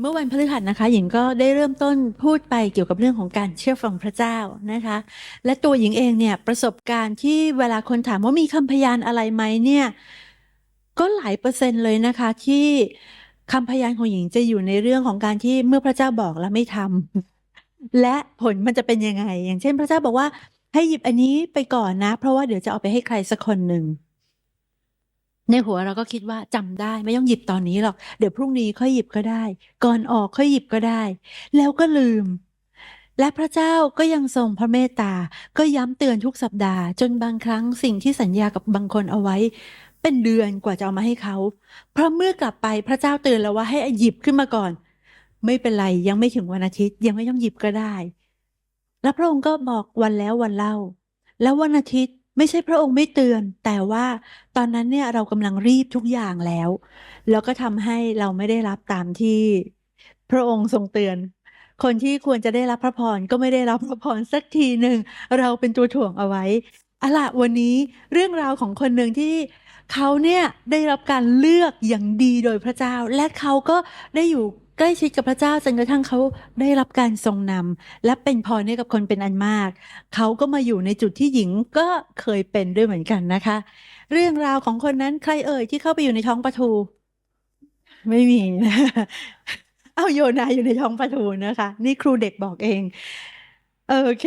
เมื่อวันพฤหัสนะคะ หญิงก็ได้เริ่มต้นพูดไปเกี่ยวกับเรื่องของการเชื่อฟังพระเจ้านะคะ และตัวหญิงเองเนี่ยประสบการณ์ที่เวลาคนถามว่ามีคำพยานอะไรไหมเนี่ยก็หลายเปอร์เซ็นต์เลยนะคะที่คำพยานของหญิงจะอยู่ในเรื่องของการที่เมื่อพระเจ้าบอกแล้วไม่ทำและผลมันจะเป็นยังไง อย่างเช่น พระเจ้าบอกว่าให้หยิบอันนี้ไปก่อนนะ เพราะว่าเดี๋ยวจะเอาไปให้ใครสักคนหนึ่ง ในหัวเราก็คิดว่าจำได้ไม่ต้องหยิบตอนนี้หรอก เดี๋ยวพรุ่งนี้ค่อยหยิบก็ได้ ก่อนออกค่อยหยิบก็ได้ แล้วก็ลืม และพระเจ้าก็ยังทรงพระเมตตา ก็ย้ำเตือนทุกสัปดาห์ จนบางครั้งสิ่งที่สัญญากับบางคนเอาไว้ เป็นเดือนกว่าจะเอามาให้เขา เพราะเมื่อกลับไปพระเจ้าเตือนแล้วว่าให้หยิบขึ้นมาก่อน ไม่เป็นไรยังไม่ถึงวันอาทิตย์ยังไม่ต้องหยิบก็ได้ แล้วพระองค์ก็บอกวันแล้ววันเล่า แล้ววันอาทิตย์ ไม่ใช่พระองค์ไม่เตือน แต่ว่าตอนนั้นเนี่ยเรากำลังรีบทุกอย่างแล้ว แล้วก็ทำให้เราไม่ได้รับตามที่พระองค์ทรงเตือน คนที่ควรจะได้รับพระพรก็ไม่ได้รับพระพรสักทีหนึ่งเราเป็นตัวถ่วงเอาไว้อะละวันนี้เรื่องราวของคนหนึ่งที่เขาเนี่ยได้รับการเลือกอย่างดีโดยพระเจ้า และเขาก็ได้อยู่ ล้ชิดกับพระเจ้าจนกระทั่งเขาได้รับการทรงนำและเป็นพรให้กับคนเป็นอันมาก เขาก็มาอยู่ในจุดที่หญิงก็เคยเป็นด้วยเหมือนกันนะคะ เรื่องราวของคนนั้นใครเอ่ยที่เข้าไปอยู่ในท้องปลาทู ไม่มีเอาโยนาอยู่ในท้องปลาทูนะคะ นี่ครูเด็กบอกเอง โอเค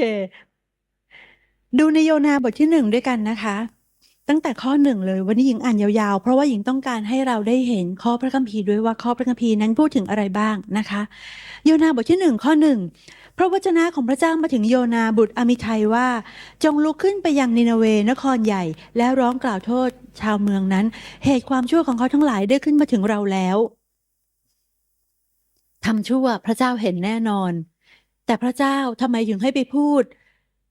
ดูในโยนาบทที่หนึ่งด้วยกันนะคะ ตั้งแต่ข้อหนึ่งเลย วันนี้หญิงอ่านยาวๆ เพราะว่าหญิงต้องการให้เราได้เห็นข้อพระคัมภีร์ด้วยว่าข้อพระคัมภีร์นั้นพูดถึงอะไรบ้างนะคะโยนาบทที่หนึ่งข้อหนึ่งพระวจนะของพระเจ้ามาถึงโยนาบุตรอามิทัยว่า จงลุกขึ้นไปยังนินาเวนครใหญ่ แล้วร้องกล่าวโทษชาวเมืองนั้น เหตุความชั่วของเขาทั้งหลายได้ขึ้นมาถึงเราแล้วทำชั่วพระเจ้าเห็นแน่นอน แต่พระเจ้าทำไมถึงให้ไปพูด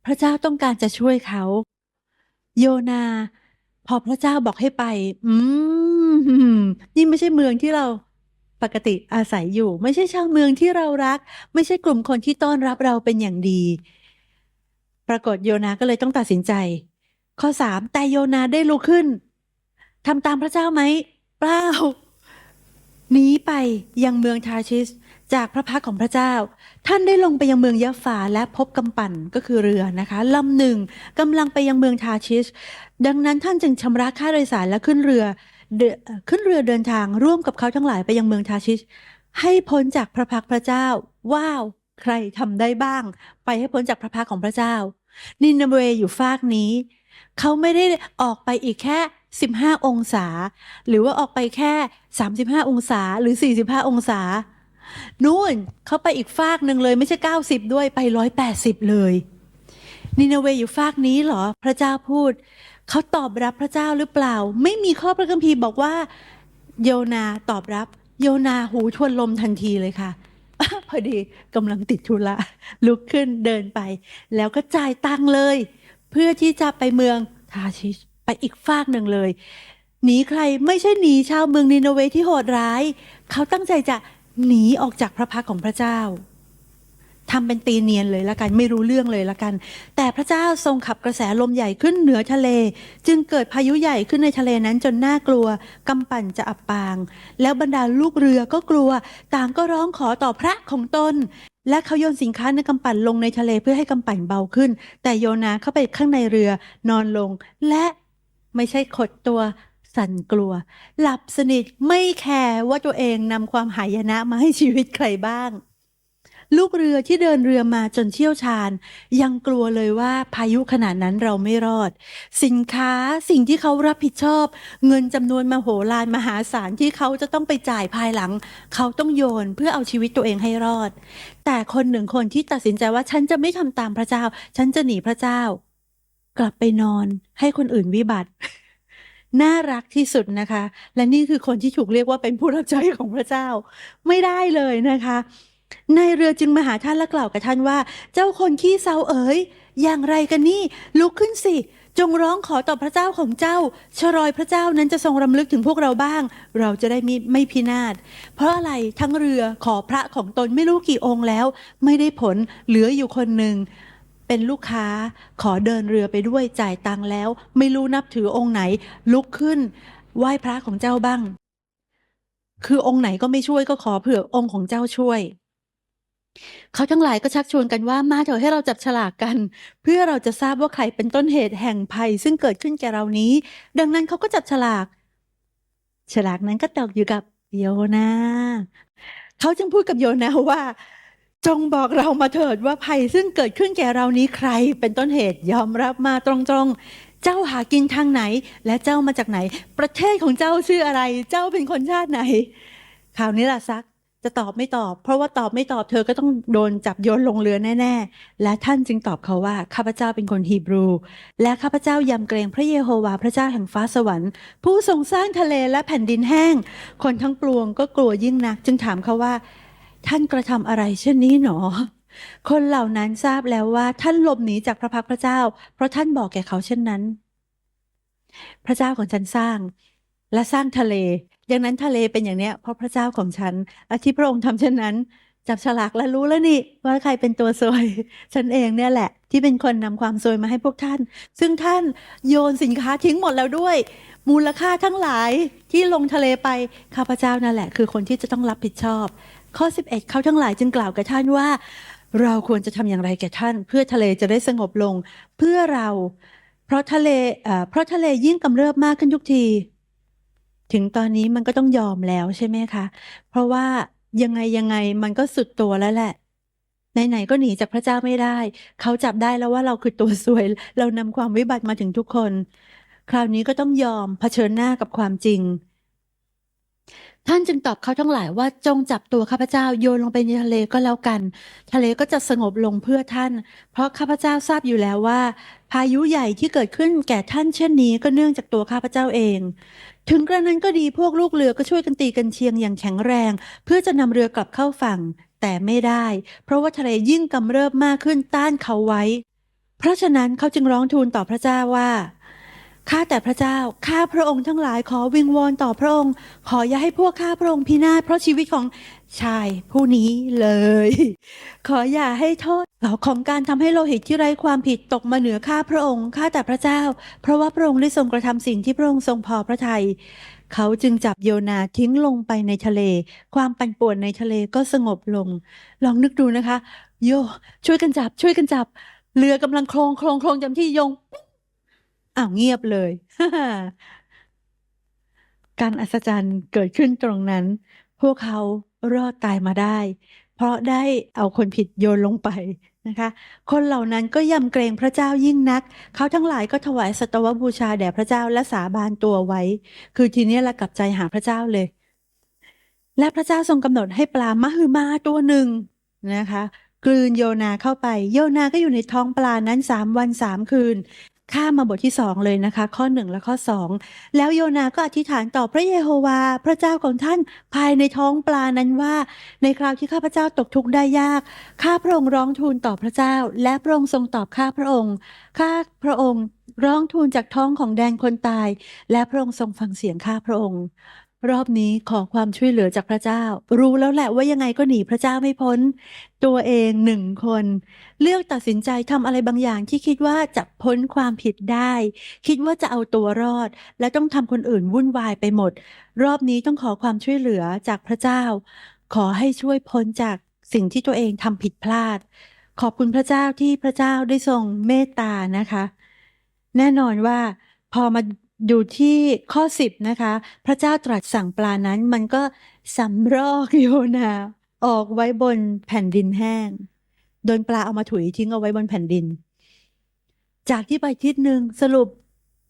พระเจ้าต้องการจะช่วยเขา โยนา พอพระเจ้าบอกให้ไป อืม นี่ไม่ใช่เมืองที่เราปกติอาศัยอยู่ ไม่ใช่ชาวเมืองที่เรารัก ไม่ใช่กลุ่มคนที่ต้อนรับเราเป็นอย่างดี ปรากฏโยนาก็เลยต้องตัดสินใจ ข้อสามแต่โยนาได้ลุกขึ้นทำตามพระเจ้าไหมเปล่า ไปยังเมืองทาชิสจากพระพักของพระเจ้า ท่านได้ลงไปยังเมืองยะฟาและพบกำปั่นก็คือเรือนะคะลำหนึ่งกำลังไปยังเมืองทาชิสดังนั้นท่านจึงชำระค่าโดยสารและขึ้นเรือเดินเอ่อขึ้นเรือเดินทางร่วมกับเขาทั้งหลายไปยังเมืองทาชิสให้พ้นจากพระพักพระเจ้า ว้าว ใครทำได้บ้าง ไปให้พ้นจากพระพักของพระเจ้า นินนาเวอยู่ฟากนี้ เขาไม่ได้ออกไปอีกแค่ 15 องศา หรือว่าออกไปแค่ 35 องศาหรือ 45 องศา นู่นเขาไปอีกฟากหนึ่งเลยไม่ใช่ 90 ด้วยไป 180 เลย นินาเวอยู่ฟากนี้เหรอ พระเจ้าพูด เขาตอบรับพระเจ้าหรือเปล่า ไม่มีข้อพระคัมภีร์บอกว่า โยนาตอบรับ โยนาหูทวนลมทันทีเลยค่ะพอดีกำลังติดธุระลุกขึ้นเดินไป แล้วก็จ่ายตังเลย เพื่อที่จะไปเมืองทาชิช ไปอีกฟากหนึ่งเลย หนีใครไม่ใช่หนีชาวเมืองนินาเวที่โหดร้าย เขาตั้งใจจะหนีออกจากพระพักของพระเจ้าทำเป็นตีเนียนเลยละกันไม่รู้เรื่องเลยละกัน แต่พระเจ้าทรงขับกระแสลมใหญ่ขึ้นเหนือทะเล จึงเกิดพายุใหญ่ขึ้นในทะเลนั้นจนน่ากลัวกำปั่นจะอับปาง แล้วบรรดาลูกเรือก็กลัว ต่างก็ร้องขอต่อพระของตนและเขาโยนสินค้าในกำปั่นลงในทะเลเพื่อให้กำปั่นเบาขึ้น แต่โยนาเข้าไปข้างในเรือนอนลง และ ไม่ใช่ขดตัวสั่นกลัว หลับสนิทไม่แคร์ว่าตัวเองนำความหายนะมาให้ชีวิตใครบ้าง ลูกเรือที่เดินเรือมาจนเชี่ยวชาญ ยังกลัวเลยว่าพายุขนาดนั้นเราไม่รอด สินค้าสิ่งที่เขารับผิดชอบ เงินจำนวนมโหฬารมหาศาลที่เขาจะต้องไปจ่ายภายหลัง เขาต้องโยนเพื่อเอาชีวิตตัวเองให้รอด แต่คนหนึ่งคนที่ตัดสินใจว่าฉันจะไม่ทำตามพระเจ้า ฉันจะหนีพระเจ้า กลับไปนอนให้คนอื่นวิบัติ น่ารักที่สุดนะคะ และนี่คือคนที่ถูกเรียกว่าเป็นผู้รับใช้ของพระเจ้า ไม่ได้เลยนะคะนายเรือจึงมาหาท่านและกล่าวกับท่านว่า เจ้าคนขี้เซาเอ๋ยอย่างไรกันนี่ ลุกขึ้นสิ จงร้องขอต่อพระเจ้าของเจ้า ชรอยพระเจ้านั้นจะทรงรำลึกถึงพวกเราบ้าง เราจะได้มิไม่พินาศ เพราะอะไรทั้งเรือขอพระของตนไม่รู้กี่องค์แล้ว ไม่ได้ผลเหลืออยู่คนหนึ่ง เป็นลูกค้าขอเดินเรือไปด้วยจ่ายตังค์แล้ว ไม่รู้นับถือองค์ไหน ลุกขึ้น ไหว้พระของเจ้าบ้าง คือองค์ไหนก็ไม่ช่วยก็ขอเผื่อองค์ของเจ้าช่วยเขาทั้งหลายก็ชักชวนกันว่ามาเถอะให้เราจับฉลากกัน เพื่อเราจะทราบว่าใครเป็นต้นเหตุแห่งภัยซึ่งเกิดขึ้นแก่เรานี้ ดังนั้นเขาก็จับฉลาก ฉลากนั้นก็ตกอยู่กับโยนาเขาจึงพูดกับโยนาว่า จงบอกเรามาเถิดว่าภัยซึ่งเกิดขึ้นแก่เรานี้ใคร เป็นต้นเหตุยอมรับมาตรงๆ เจ้าหากินทางไหน และเจ้ามาจากไหน ประเทศของเจ้าชื่ออะไร เจ้าเป็นคนชาติไหนคราวนี้ล่ะซักจะตอบไม่ตอบ เพราะว่าตอบไม่ตอบเธอก็ต้องโดนจับโยนลงเรือแน่ ๆ และท่านจึงตอบเขาว่าข้าพเจ้าเป็นคนฮีบรู และข้าพเจ้ายำเกรงพระเยโฮวาห์พระเจ้าแห่งฟ้าสวรรค์ ผู้ทรงสร้างทะเลและแผ่นดินแห้ง คนทั้งปวงก็กลัวยิ่งนัก จึงถามเขาว่า ท่านกระทำอะไรเช่นนี้หนอ คนเหล่านั้นทราบแล้วว่า ท่านหลบหนีจากพระพักตร์พระเจ้า เพราะท่านบอกแก่เขาเช่นนั้น พระเจ้าของฉันสร้าง และสร้างทะเล ดังนั้นทะเลเป็นอย่างเนี้ย เพราะพระเจ้าของฉันและที่พระองค์ทำเช่นนั้น จับฉลากและรู้แล้วนี่ ว่าใครเป็นตัวซวย ฉันเองเนี่ยแหละ ที่เป็นคนนำความซวยมาให้พวกท่าน ซึ่งท่านโยนสินค้าทิ้งหมดแล้วด้วยมูลค่าทั้งหลายที่ลงทะเลไปข้าพเจ้านั่นแหละ คือคนที่จะต้องรับผิดชอบ ข้อ 11 เขาทั้งหลายจึงกล่าวกับท่านว่า เราควรจะทำอย่างไรแก่ท่าน เพื่อทะเลจะได้สงบลง เพื่อเราเพราะทะเลเพราะทะเลยิ่งกำเริบมากขึ้นทุกที ถึงตอนนี้มันก็ต้องยอมแล้วใช่ไหมคะ เพราะว่ายังไงยังไงมันก็สุดตัวแล้วแหละไหนๆก็หนีจากพระเจ้าไม่ได้ เขาจับได้แล้วว่าเราคือตัวซวย เรานำความวิบัติมาถึงทุกคน คราวนี้ก็ต้องยอมเผชิญหน้ากับความจริง ท่านจึงตอบเขาทั้งหลายว่าจงจับตัวข้าพเจ้าโยนลงไปในทะเลก็แล้วกัน ทะเลก็จะสงบลงเพื่อท่าน เพราะข้าพเจ้าทราบอยู่แล้วว่า พายุใหญ่ที่เกิดขึ้นแก่ท่านเช่นนี้ก็เนื่องจากตัวข้าพเจ้าเอง ถึงกระนั้นก็ดีพวกลูกเรือก็ช่วยกันตีกันเชียงอย่างแข็งแรง เพื่อจะนำเรือกลับเข้าฝั่ง แต่ไม่ได้ เพราะว่าทะเลยิ่งกำเริบมากขึ้นต้านเขาไว้ เพราะฉะนั้นเขาจึงร้องทูลต่อพระเจ้าว่า ข้าแต่พระเจ้า ข้าพระองค์ทั้งหลายขอวิงวอนต่อพระองค์ ขออย่าให้พวกข้าพระองค์พินาศเพราะชีวิตของชายผู้นี้เลย ขออย่าให้โทษของการทำให้โลหิตที่ไร้ความผิดตกมาเหนือข้าพระองค์ ข้าแต่พระเจ้า เพราะว่าพระองค์ได้ทรงกระทำสิ่งที่พระองค์ทรงพอพระทยัยเขาจึงจับโยนาทิ้งลงไปในทะเล ความปั่นป่วนในทะเลก็สงบลง ลองนึกดูนะคะ โย ช่วยกันจับ ช่วยกันจับ เรือกำลังโคลงโคลงโคลงจำที่โยง อ้าวเงียบเลย การอัศจรรย์เกิดขึ้นตรงนั้น พวกเขารอดตายมาได้ เพราะได้เอาคนผิดโยนลงไปนะคะ คนเหล่านั้นก็ยำเกรงพระเจ้ายิ่งนัก เขาทั้งหลายก็ถวายสตวบูชาแด่พระเจ้าและสาบานตัวไว้ คือทีนี้ละกลับใจหาพระเจ้าเลย และพระเจ้าทรงกำหนดให้ปลามหึมาตัวหนึ่งนะคะกลืนโยนาเข้าไป โยนาก็อยู่ในท้องปลานั้นสามวันสามคืน ข้ามาบทที่สองเลยนะคะ ข้อหนึ่งและข้อสองแล้วโยนาก็อธิษฐานต่อพระเยโฮวา พระเจ้าของท่านภายในท้องปลานั้นว่า ในคราวที่ข้าพระเจ้าตกทุกข์ได้ยาก ข้าพระองค์ร้องทูลต่อพระเจ้า และพระองค์ทรงตอบข้าพระองค์ข้าพระองค์ร้องทูลจากท้องของแดนคนตาย และพระองค์ทรงฟังเสียงข้าพระองค์ รอบนี้ขอความช่วยเหลือจากพระเจ้า รู้แล้วแหละว่ายังไงก็หนีพระเจ้าไม่พ้น ตัวเองหนึ่งคน เลือกตัดสินใจทำอะไรบางอย่างที่คิดว่าจะพ้นความผิดได้ คิดว่าจะเอาตัวรอด และต้องทำคนอื่นวุ่นวายไปหมด รอบนี้ต้องขอความช่วยเหลือจากพระเจ้า ขอให้ช่วยพ้นจากสิ่งที่ตัวเองทำผิดพลาด ขอบคุณพระเจ้าที่พระเจ้าได้ทรงเมตตานะคะ แน่นอนว่าพอมา ดูที่ข้อสิบนะคะ พระเจ้าตรัสสั่งปลานั้นมันก็สำรอกโยนา ออกไว้บนแผ่นดินแห้ง โดนปลาเอามาถุยทิ้งเอาไว้บนแผ่นดิน จากที่ไปทิศหนึ่งสรุป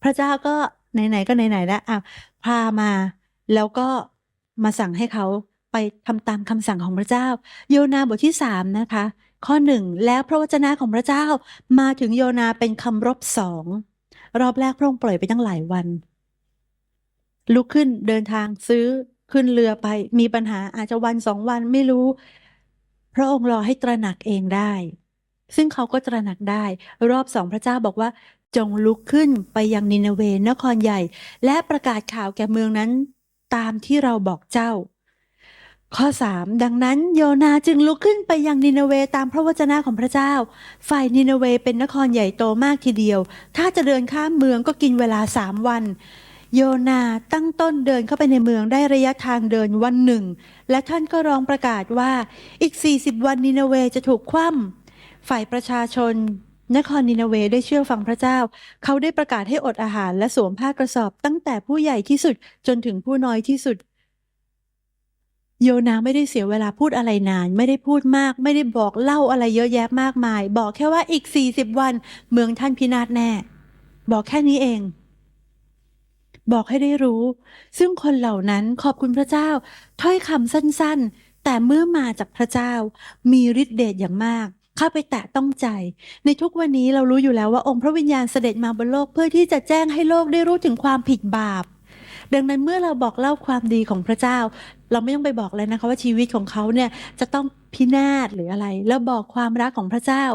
พระเจ้าก็ไหนๆก็ไหนๆแล้วอะพามา แล้วก็มาสั่งให้เขาไปทำตามคำสั่งของพระเจ้า โยนาบทที่สามนะคะ ข้อหนึ่งแล้วพระวจนะของพระเจ้ามาถึงโยนาเป็นคำรบสอง รอบแรกพระองค์ปล่อยไปตั้งหลายวัน ลุกขึ้นเดินทางซื้อขึ้นเรือไป มีปัญหาอาจจะวันสองวันไม่รู้ พระองค์รอให้ตระหนักเองได้ ซึ่งเขาก็ตระหนักได้ รอบสองพระเจ้าบอกว่า จงลุกขึ้นไปยังนินเวนครใหญ่ และประกาศข่าวแก่เมืองนั้น ตามที่เราบอกเจ้า ข้อสามดังนั้นโยนาจึงลุกขึ้นไปยังนินเวตามพระวจนะของพระเจ้า ฝ่ายนินเวเป็นนครใหญ่โตมากทีเดียว ถ้าจะเดินข้ามเมืองก็กินเวลาสามวัน โยนาตั้งต้นเดินเข้าไปในเมืองได้ระยะทางเดินวันหนึ่ง และท่านก็ร้องประกาศว่าอีก 40 วันนินาเวจะถูกคว่ำฝ่ายประชาชน นครนินาเวได้เชื่อฟังพระเจ้า เขาได้ประกาศให้อดอาหารและสวมผ้ากระสอบตั้งแต่ผู้ใหญ่ที่สุดจนถึงผู้น้อยที่สุด โยนาไม่ได้เสียเวลาพูดอะไรนาน ไม่ได้พูดมาก ไม่ได้บอกเล่าอะไรเยอะแยะมากมาย บอกแค่ว่าอีก40วัน เมืองท่านพินาศแน่ บอกแค่นี้เอง บอกให้ได้รู้ ซึ่งคนเหล่านั้นขอบคุณพระเจ้า ถ้อยคำสั้นๆ แต่เมื่อมาจากพระเจ้า มีฤทธิเดชอย่างมากเข้าไปแตะต้องใจ ในทุกวันนี้เรารู้อยู่แล้วว่าองค์พระวิญญาณเสด็จมาบนโลกเพื่อที่จะแจ้งให้โลกได้รู้ถึงความผิดบาปดังนั้นเมื่อเราบอกเล่าความดีของพระเจ้า เราไม่ต้องไปบอกเลยนะคะว่าชีวิตของเขาเนี่ยจะต้องพินาศหรืออะไร แล้วบอกความรักของพระเจ้า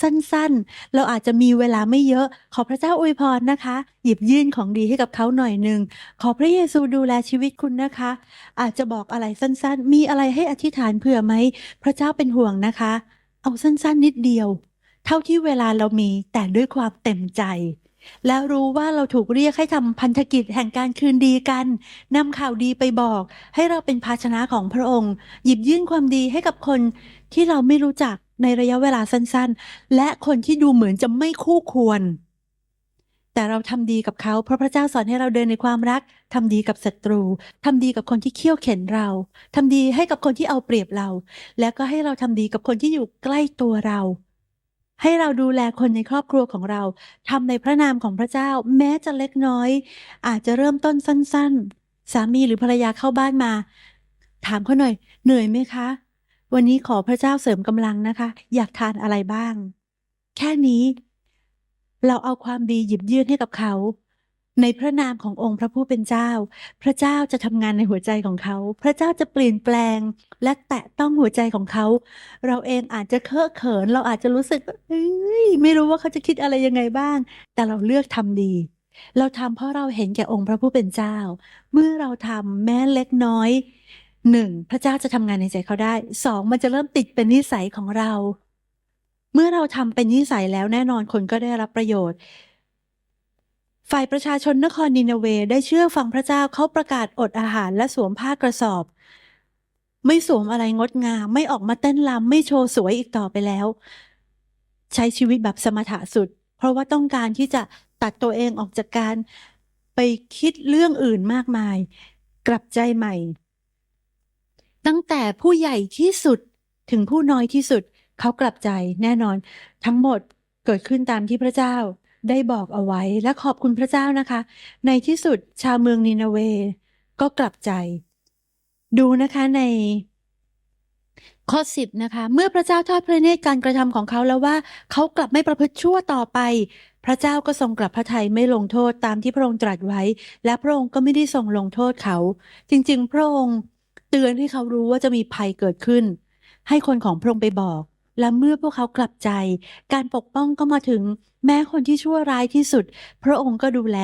สั้นๆ เราอาจจะมีเวลาไม่เยอะ ขอพระเจ้าอวยพรนะคะ หยิบยื่นของดีให้กับเขาหน่อยหนึ่งขอพระเยซูดูแลชีวิตคุณนะคะ อาจจะบอกอะไรสั้นๆ มีอะไรให้อธิษฐานเผื่อไหมพระเจ้าเป็นห่วงนะคะ เอาสั้นๆ นิดเดียว เท่าที่เวลาเรามีแต่ด้วยความเต็มใจ แล้วรู้ว่าเราถูกเรียกให้ทำพันธกิจแห่งการคืนดีกันนำข่าวดีไปบอก ให้เราเป็นภาชนะของพระองค์ หยิบยื่นความดีให้กับคนที่เราไม่รู้จักในระยะเวลาสั้นๆ และคนที่ดูเหมือนจะไม่คู่ควร แต่เราทำดีกับเขาเพราะพระเจ้าสอนให้เราเดินในความรักทำดีกับศัตรูทำดีกับคนที่เคี่ยวเข็นเราทำดีให้กับคนที่เอาเปรียบเรา แล้วก็ให้เราทำดีกับคนที่อยู่ใกล้ตัวเรา ให้เราดูแลคนในครอบครัวของเราทำในพระนามของพระเจ้า แม้จะเล็กน้อย อาจจะเริ่มต้นสั้น ๆ สามีหรือภรรยาเข้าบ้านมา ถามเขาหน่อย เหนื่อยไหมคะ วันนี้ขอพระเจ้าเสริมกำลังนะคะ อยากทานอะไรบ้าง แค่นี้ เราเอาความดีหยิบยื่นให้กับเขา ในพระนามขององค์พระผู้เป็นเจ้า พระเจ้าจะทำงานในหัวใจของเขา พระเจ้าจะเปลี่ยนแปลง และแตะต้องหัวใจของเขา เราเองอาจจะเคอะเขิน เราอาจจะรู้สึกเอ้ยไม่รู้ว่าเขาจะคิดอะไรยังไงบ้าง แต่เราเลือกทำดี เราทำเพราะเราเห็นแก่องค์พระผู้เป็นเจ้า เมื่อเราทำแม้เล็กน้อยหนึ่งพระเจ้าจะทำงานในใจเขาได้สองมันจะเริ่มติดเป็นนิสัยของเรา เมื่อเราทำเป็นนิสัยแล้วแน่นอนคนก็ได้รับประโยชน์ ฝ่ายประชาชนนครนินาเวได้เชื่อฟังพระเจ้าเขาประกาศอดอาหารและสวมผ้ากระสอบ ไม่สวมอะไรงดงามไม่ออกมาเต้นรำไม่โชว์สวยอีกต่อไปแล้ว ใช้ชีวิตแบบสมถะสุด เพราะว่าต้องการที่จะตัดตัวเองออกจากการไปคิดเรื่องอื่นมากมาย กลับใจใหม่ ตั้งแต่ผู้ใหญ่ที่สุดถึงผู้น้อยที่สุดเขากลับใจแน่นอนทั้งหมดเกิดขึ้นตามที่พระเจ้า ได้บอกเอาไว้และขอบคุณพระเจ้านะคะ ในที่สุดชาวเมืองนินาเวก็กลับใจ ดูนะคะในข้อสิบนะคะ เมื่อพระเจ้าทอดพระเนตรการกระทำของเขาแล้วว่า เขากลับไม่ประพฤติชั่วต่อไป พระเจ้าก็ทรงกลับพระทัยไม่ลงโทษตามที่พระองค์ตรัสไว้ และพระองค์ก็ไม่ได้ทรงลงโทษเขา จริง ๆ พระองค์เตือนให้เขารู้ว่าจะมีภัยเกิดขึ้น ให้คนของพระองค์ไปบอก และเมื่อพวกเขากลับใจ การปกป้องก็มาถึงแม้คนที่ชั่วร้ายที่สุด พระองค์ก็ดูแล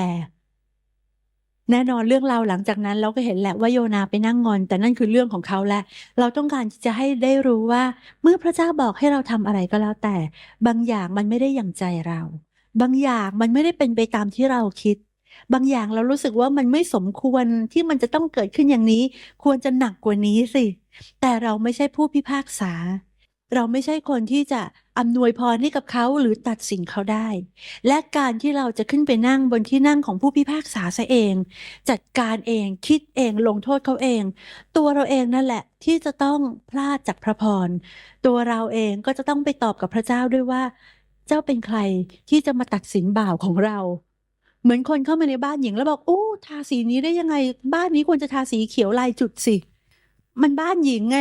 แน่นอนเรื่องราวหลังจากนั้นเราก็เห็นแหละว่าโยนาไปนั่งงอน แต่นั่นคือเรื่องของเขาแหละ เราต้องการจะให้ได้รู้ว่า เมื่อพระเจ้าบอกให้เราทำอะไรก็แล้วแต่ บางอย่างมันไม่ได้อย่างใจเรา บางอย่างมันไม่ได้เป็นไปตามที่เราคิดบางอย่างเรารู้สึกว่ามันไม่สมควรที่มันจะต้องเกิดขึ้นอย่างนี้ ควรจะหนักกว่านี้สิ แต่เราไม่ใช่ผู้พิพากษา เราไม่ใช่คนที่จะอำนวยพรให้กับเขาหรือตัดสินเขาได้ และการที่เราจะขึ้นไปนั่งบนที่นั่งของผู้พิพากษาซะเอง จัดการเองคิดเองลงโทษเขาเอง ตัวเราเองนั่นแหละที่จะต้องพลาดจากพระพร ตัวเราเองก็จะต้องไปตอบกับพระเจ้าด้วยว่า เจ้าเป็นใครที่จะมาตัดสินบ่าวของเรา เหมือนคนเข้ามาในบ้านหญิงแล้วบอกโอ้ทาสีนี้ได้ยังไง บ้านนี้ควรจะทาสีเขียวลายจุดสิ มันบ้านหญิงไง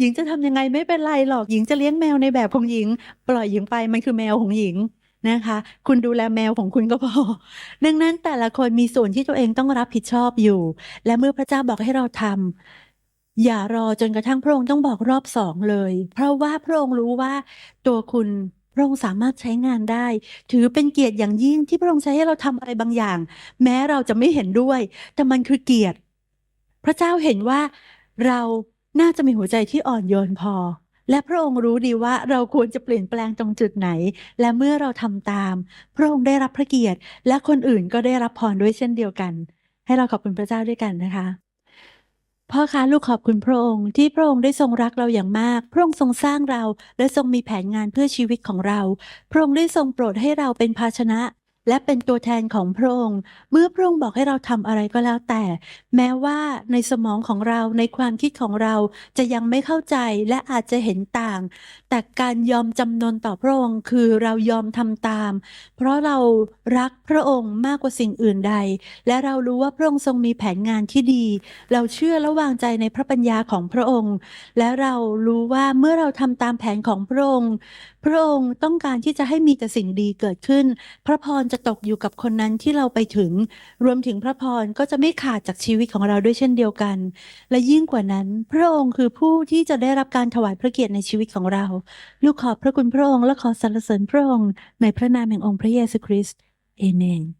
หญิงจะทำยังไงไม่เป็นไรหรอกหญิงจะเลี้ยงแมวในแบบของหญิง ปล่อยหญิงไปมันคือแมวของหญิงนะคะ คุณดูแลแมวของคุณก็พอ ดังนั้นแต่ละคนมีส่วนที่ตัวเองต้องรับผิดชอบอยู่ และเมื่อพระเจ้าบอกให้เราทำอย่ารอจนกระทั่งพระองค์ต้องบอกรอบสองเลย เพราะว่าพระองค์รู้ว่าตัวคุณพระองค์สามารถใช้งานได้ ถือเป็นเกียรติอย่างยิ่งที่พระองค์ใช้ให้เราทำอะไรบางอย่าง แม้เราจะไม่เห็นด้วย แต่มันคือเกียรติ พระเจ้าเห็นว่าเรา น่าจะมีหัวใจที่อ่อนโยนพอ และพระองค์รู้ดีว่าเราควรจะเปลี่ยนแปลงตรงจุดไหน และเมื่อเราทำตาม พระองค์ได้รับพระเกียรติ และคนอื่นก็ได้รับพรด้วยเช่นเดียวกัน ให้เราขอบคุณพระเจ้าด้วยกันนะคะพ่อคะลูกขอบคุณพระองค์ที่พระองค์ได้ทรงรักเราอย่างมาก พระองค์ทรงสร้างเราและทรงมีแผนงานเพื่อชีวิตของเรา พระองค์ได้ทรงโปรดให้เราเป็นภาชนะ และเป็นตัวแทนของพระองค์ เมื่อพระองค์บอกให้เราทำอะไรก็แล้วแต่ แม้ว่าในสมองของเราในความคิดของเราจะยังไม่เข้าใจและอาจจะเห็นต่าง แต่การยอมจำนนต่อพระองค์ คือเรายอมทำตาม เพราะเรารักพระองค์มากกว่าสิ่งอื่นใด และเรารู้ว่าพระองค์ทรงมีแผนงานที่ดี เราเชื่อและวางใจในพระปัญญาของพระองค์ และเรารู้ว่าเมื่อเราทำตามแผนของพระองค์พระองค์ต้องการที่จะให้มีแต่สิ่งดีเกิดขึ้น พระพรจะตกอยู่กับคนนั้นที่เราไปถึง รวมถึงพระพรก็จะไม่ขาดจากชีวิตของเราด้วยเช่นเดียวกัน และยิ่งกว่านั้น พระองค์คือผู้ที่จะได้รับการถวายพระเกียรติในชีวิตของเรา ลูกขอบพระคุณพระองค์และขอสรรเสริญพระองค์ในพระนามแห่งองค์พระเยซูคริสต์เอเมน